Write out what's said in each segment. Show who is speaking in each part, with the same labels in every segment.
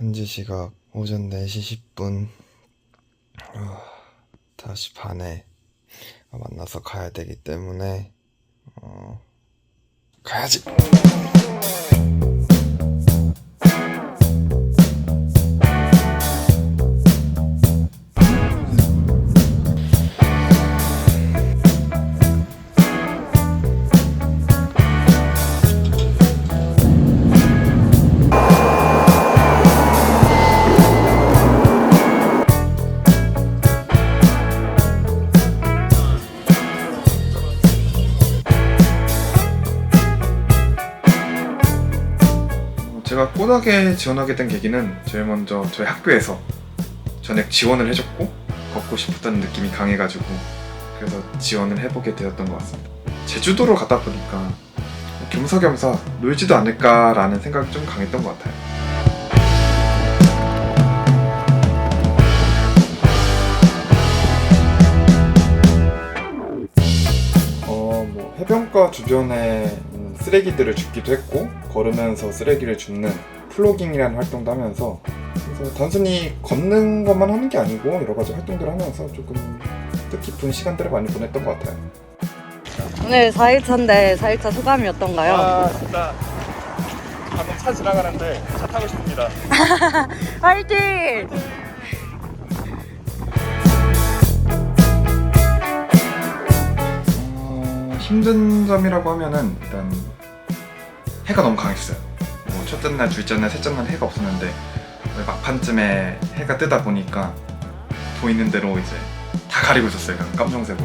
Speaker 1: 현지 시각 오전 4시 10분. 아, 다시 반에 만나서 가야 되기 때문에, 어, 가야지! 제가 꼬닥에 지원하게 된 계기는 제일 먼저 저희 학교에서 전액 지원을 해줬고 걷고 싶었다는 느낌이 강해가지고 그래서 지원을 해보게 되었던 것 같습니다. 제주도로 가다 보니까 겸사겸사 놀지도 않을까라는 생각이 좀 강했던 것 같아요. 어, 뭐 해변가 주변에 쓰레기들을 줍기도 했고 걸으면서 쓰레기를 줍는 플로깅이라는 활동도 하면서 그래서 단순히 걷는 것만 하는 게 아니고 여러 가지 활동들을 하면서 조금 뜻깊은 시간들을 많이 보냈던 것 같아요.
Speaker 2: 오늘 4일차인데 4일차 소감이 어떤가요?
Speaker 3: 아 진짜 방금 차 지나가는데 차 타고 싶습니다.
Speaker 2: 화이팅!
Speaker 1: 어, 힘든 점이라고 하면은 일단 해가 너무 강했어요. 뭐 첫째 날, 둘째 날, 셋째 날 해가 없었는데 막판쯤에 해가 뜨다 보니까 보이는 대로 이제 다 가리고 있었어요. 그냥 깜정색으로.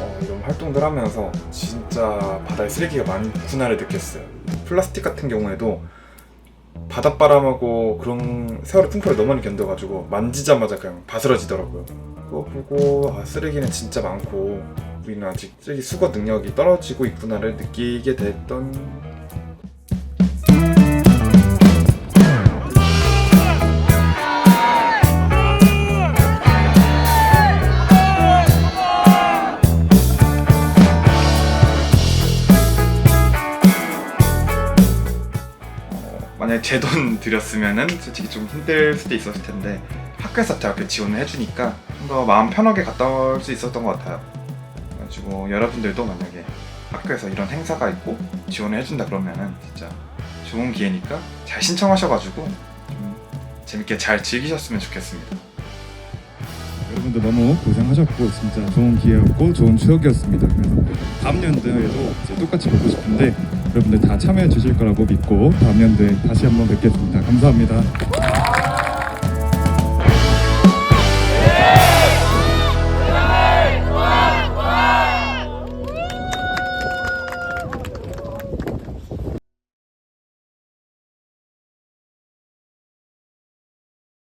Speaker 1: 어, 이런 활동들 하면서 진짜 바다에 쓰레기가 많구나를 느꼈어요. 플라스틱 같은 경우에도 바닷바람하고 그런 세월의 풍파를 너무 많이 견뎌가지고 만지자마자 그냥 바스러지더라고요. 그거 보고 아, 쓰레기는 진짜 많고 우리는 아직 쓰레기 수거 능력이 떨어지고 있구나를 느끼게 됐던 만약에 제 돈 들였으면은 솔직히 좀 힘들 수도 있었을 텐데 학교에서 대학교 지원을 해주니까 좀 더 마음 편하게 갔다 올 수 있었던 것 같아요. 그래가지고 여러분들도 만약에 학교에서 이런 행사가 있고 지원을 해준다 그러면은 진짜 좋은 기회니까 잘 신청하셔가지고 좀 재밌게 잘 즐기셨으면 좋겠습니다.
Speaker 4: 여러분들 너무 고생하셨고 진짜 좋은 기회였고 좋은 추억이었습니다. 그래서 다음 연도에도 이제 똑같이 보고 싶은데 여러분들 다 참여해 주실 거라고 믿고 다음 연도에 다시 한번 뵙겠습니다. 감사합니다.